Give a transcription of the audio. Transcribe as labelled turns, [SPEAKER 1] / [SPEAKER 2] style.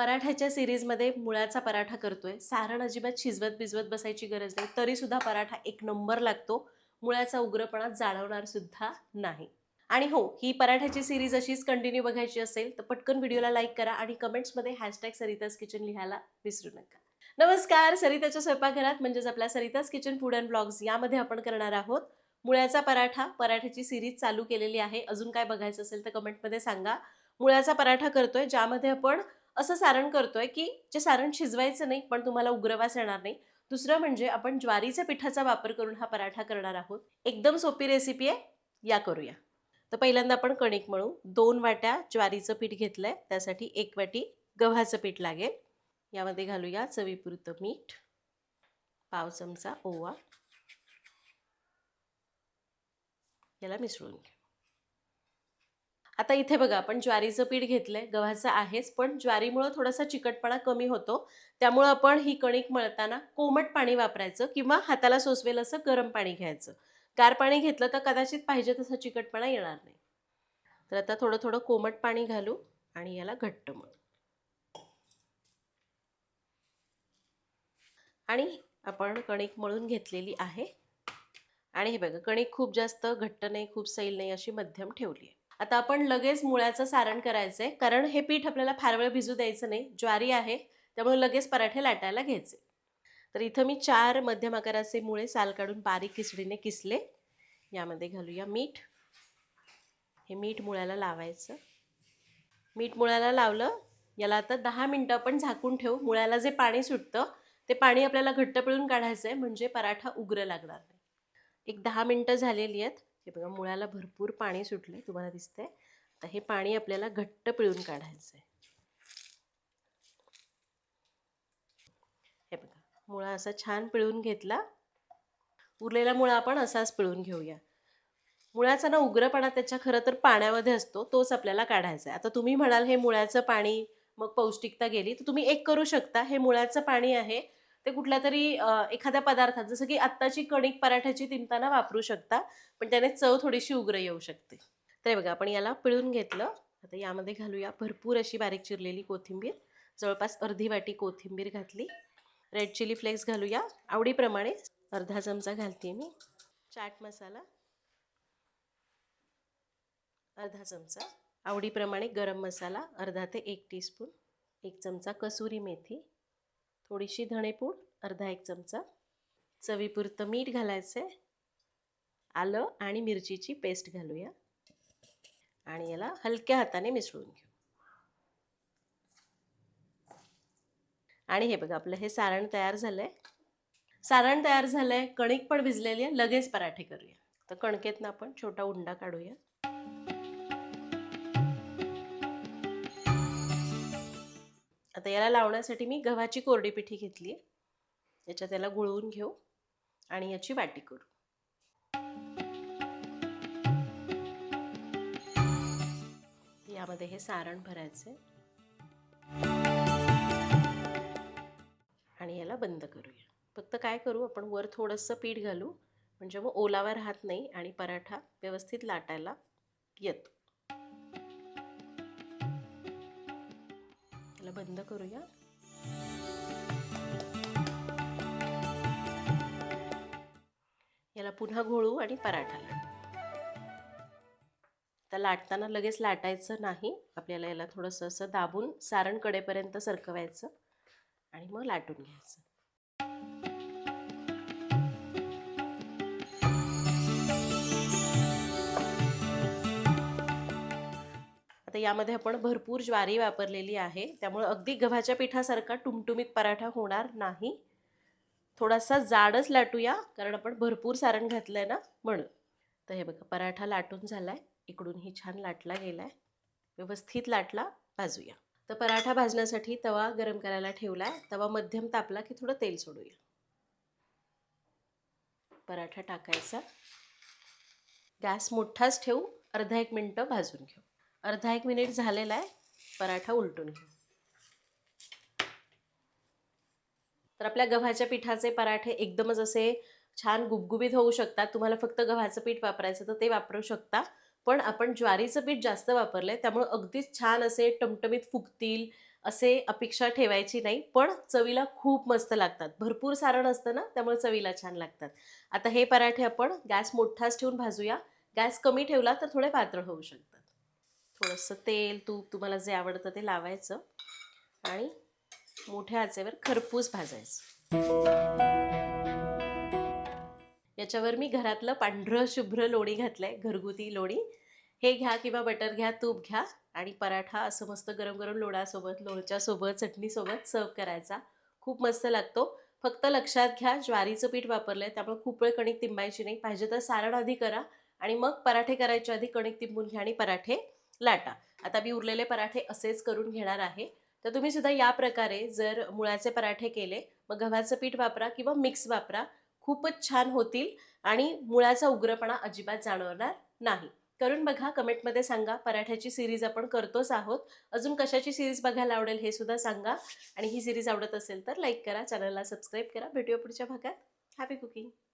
[SPEAKER 1] पराठ्याच्या सिरीजमध्ये मुळाचा पराठा करतोय. सारण अजिबात शिजवत बिजवत बसायची गरज नाही. तरीसुद्धा पराठा एक नंबर लागतो. मुळाचा उग्रपणा जाणवणार सुद्धा नाही. आणि हो ही पराठ्याची सिरीज अशीच कंटिन्यू बघायची असेल तर पटकन व्हिडिओला लाईक करा आणि कमेंट्समध्ये हॅशटॅग सरिताज किचन लिहायला विसरू नका. नमस्कार सरिताच्या स्वयंपाकघरात म्हणजेच आपल्या Sarita's kitchen food and blogs यामध्ये आपण करणार आहोत. मुळ्याचा पराठा पराठ्याची सिरीज चालू केलेली आहे. अजून काय बघायचं असेल तर कमेंटमध्ये सांगा. मुळ्याचा पराठा करतोय ज्यामध्ये आपण असं सारण करतोय की जे सारण शिजवायचं नाही पण तुम्हाला उग्रवास येणार नाही. दुसरं म्हणजे आपण ज्वारीच्या पिठाचा वापर करून हा पराठा करणार आहोत. एकदम सोपी रेसिपी आहे. या करूया. तर पहिल्यांदा आपण कणिक मळू. दोन वाट्या ज्वारीचं पीठ घेतलं आहे त्यासाठी एक वाटी गव्हाचं पीठ लागेल. यामध्ये घालूया चवीपुरतं मीठ. पाव चमचा ओवा. याला मिसळून घ्या. आता इथे बघा आपण ज्वारीचं पीठ घेतलंय गव्हाचं आहेच पण ज्वारीमुळं थोडासा चिकटपणा कमी होतो. त्यामुळं आपण ही कणिक मळताना कोमट पाणी वापरायचं किंवा हाताला सोसवेल असं गरम पाणी घ्यायचं. गार पाणी घेतलं तर कदाचित पाहिजे तसा चिकटपणा येणार नाही. तर आता थोडं थोडं कोमट पाणी घालू आणि याला घट्ट मळू. आणि आपण कणिक मळून घेतलेली आहे. आणि हे बघा कणिक खूप जास्त घट्ट नाही खूप सैल नाही अशी मध्यम ठेवली आहे. आता आपण लगेच मुळ्याचं सारण करायचं आहे कारण हे पीठ आपल्याला फार वेळ भिजू द्यायचं नाही. ज्वारी आहे त्यामुळे लगेच पराठे लाटायला घ्यायचे. तर इथं मी चार मध्यम आकाराचे मुळे साल काढून बारीक किसडीने किसले. यामध्ये घालूया मीठ. हे मीठ मुळ्याला लावायचं. मीठ मुळ्याला लावलं याला आता दहा मिनटं आपण झाकून ठेवू. मुळ्याला जे पाणी सुटतं ते पाणी आपल्याला घट्ट पिळून काढायचं आहे म्हणजे पराठा उग्र लागणार नाही. एक दहा मिनटं झालेली आहेत. हे बघा मुळाला भरपूर पाणी सुटले तुम्हाला दिसतंय. आता हे पाणी आपल्याला घट्ट पिळून काढायचं आहे हे बघा मुळा असा छान पिळून घेतला. उरलेला मुळा आपण असाच पिळून घेऊया. मुळ्याचा ना उग्रपणा त्याच्या खरं तर पाण्यामध्ये असतो तोच आपल्याला काढायचा आहे आता तुम्ही म्हणाल हे मुळ्याचं पाणी मग पौष्टिकता गेली तर तुम्ही एक करू शकता हे मुळ्याचं पाणी आहे ते कुठल्या तरी एखाद्या पदार्थात जसं की आत्ताची कणिक पराठ्याची तिमताना वापरू शकता पण त्याने चव थोडीशी उग्र येऊ शकते. तर बघा आपण याला पिळून घेतलं. आता यामध्ये घालूया भरपूर अशी बारीक चिरलेली कोथिंबीर. जवळपास अर्धी वाटी कोथिंबीर घातली. रेड चिली फ्लेक्स घालूया. आवडीप्रमाणे अर्धा चमचा घालते मी. चाट मसाला अर्धा चमचा. आवडीप्रमाणे गरम मसाला. अर्धा ते एक टीस्पून एक चमचा कसुरी मेथी. थोडीशी धणेपूड अर्धा एक चमचा. चवीपुरतं मीठ घालायचं आहे आलं आणि मिरचीची पेस्ट घालूया. आणि याला हलक्या हाताने मिसळून घेऊ. आणि हे बघा आपलं हे सारण तयार झालं आहे सारण तयार झालं आहे कणिक पण भिजलेली आहे लगेच पराठे करूया. तर कणकेतनं आपण छोटा उंडा काढूया. आता याला लावण्यासाठी मी गव्हाची कोरडी पिठी घेतली आहे याच्यात याला गुळवून घेऊ आणि याची वाटी करू. यामध्ये हे सारण भरायचे आणि याला बंद करूया. फक्त काय करू आपण वर थोडंसं पीठ घालू. म्हणजे मग ओलावा राहत नाही आणि पराठा व्यवस्थित लाटायला येतो. याला बंद करूया. याला पुन्हा घोळू आणि पराठा. तर लाटताना लगेच लाटायचं नाही. आपल्याला याला थोडंसं असं दाबून सारण कडेपर्यंत सरकवायचं आणि मग लाटून घ्यायचं. आता यामध्ये आपण भरपूर ज्वारी वापरलेली आहे. त्यामुळे अगदी गव्हाच्या पिठासारखा टुमटुमीत पराठा होणार नाही. थोडासा जाडच लाटूया कारण आपण भरपूर सारण घातलं आहे ना म्हणून. तर हे बघा पराठा लाटून झाला आहे इकडूनही छान लाटला गेला आहे व्यवस्थित लाटला भाजूया. तर पराठा भाजण्यासाठी तवा गरम करायला ठेवला आहे तवा मध्यम तापला की थोडं तेल सोडूया. पराठा टाकायचा. गॅस मोठाच ठेवू. अर्धा एक मिनटं भाजून घेऊ. अर्धा एक मिनिट झालेला आहे. पराठा उलटून घेऊ तर आपल्या गव्हाच्या पिठाचे पराठे एकदमच असे छान गुबगुबीत होऊ शकतात. तुम्हाला फक्त गव्हाचं पीठ वापरायचं तर ते वापरू शकता. पण आपण ज्वारीचं पीठ जास्त वापरलं आहे त्यामुळं अगदीच छान असे टमटमीत फुगतील असे अपेक्षा ठेवायची नाही. पण चवीला खूप मस्त लागतात. भरपूर सारण असतं ना त्यामुळे चवीला छान लागतात. आता हे पराठे आपण गॅस मोठाच ठेवून भाजूया. गॅस कमी ठेवला तर थोडे पातळ होऊ शकतात. थोडंसं तेल तूप तुम्हाला जे आवडतं ते लावायचं आणि मोठ्या आचेवर खरपूस भाजायचं. याच्यावर मी घरातलं पांढरं शुभ्र लोणी घातलंय घरगुती लोणी. हे घ्या किंवा बटर घ्या तूप घ्या आणि पराठा असं मस्त गरम गरम लोणासोबत लोणच्यासोबत चटणीसोबत सर्व करायचा. खूप मस्त लागतो. फक्त लक्षात घ्या ज्वारीचं पीठ वापरलंय त्यामुळे खूप वेळ कणिक तिंबायची नाही. पाहिजे तर सारण आधी करा आणि मग पराठे करायच्या आधी कणिक तिंबून घ्या आणि पराठे लाटा. आता मी उरलेले पराठे असेच करून घेणार आहे. तर तुम्ही सुद्धा या प्रकारे जर मुळाचे पराठे केले मग गव्हाचं पीठ वापरा किंवा मिक्स वापरा. खूपच छान होतील आणि मुळाचा उग्रपणा अजिबात जाणवणार नाही. करून बघा कमेंटमध्ये सांगा पराठ्याची सिरीज आपण करतोच आहोत. अजून कशाची सिरीज बघायला आवडेल हे सुद्धा सांगा. आणि ही सिरीज आवडत असेल तर लाईक करा चॅनलला सबस्क्राईब करा. भेटूया पुढच्या भागात. Happy cooking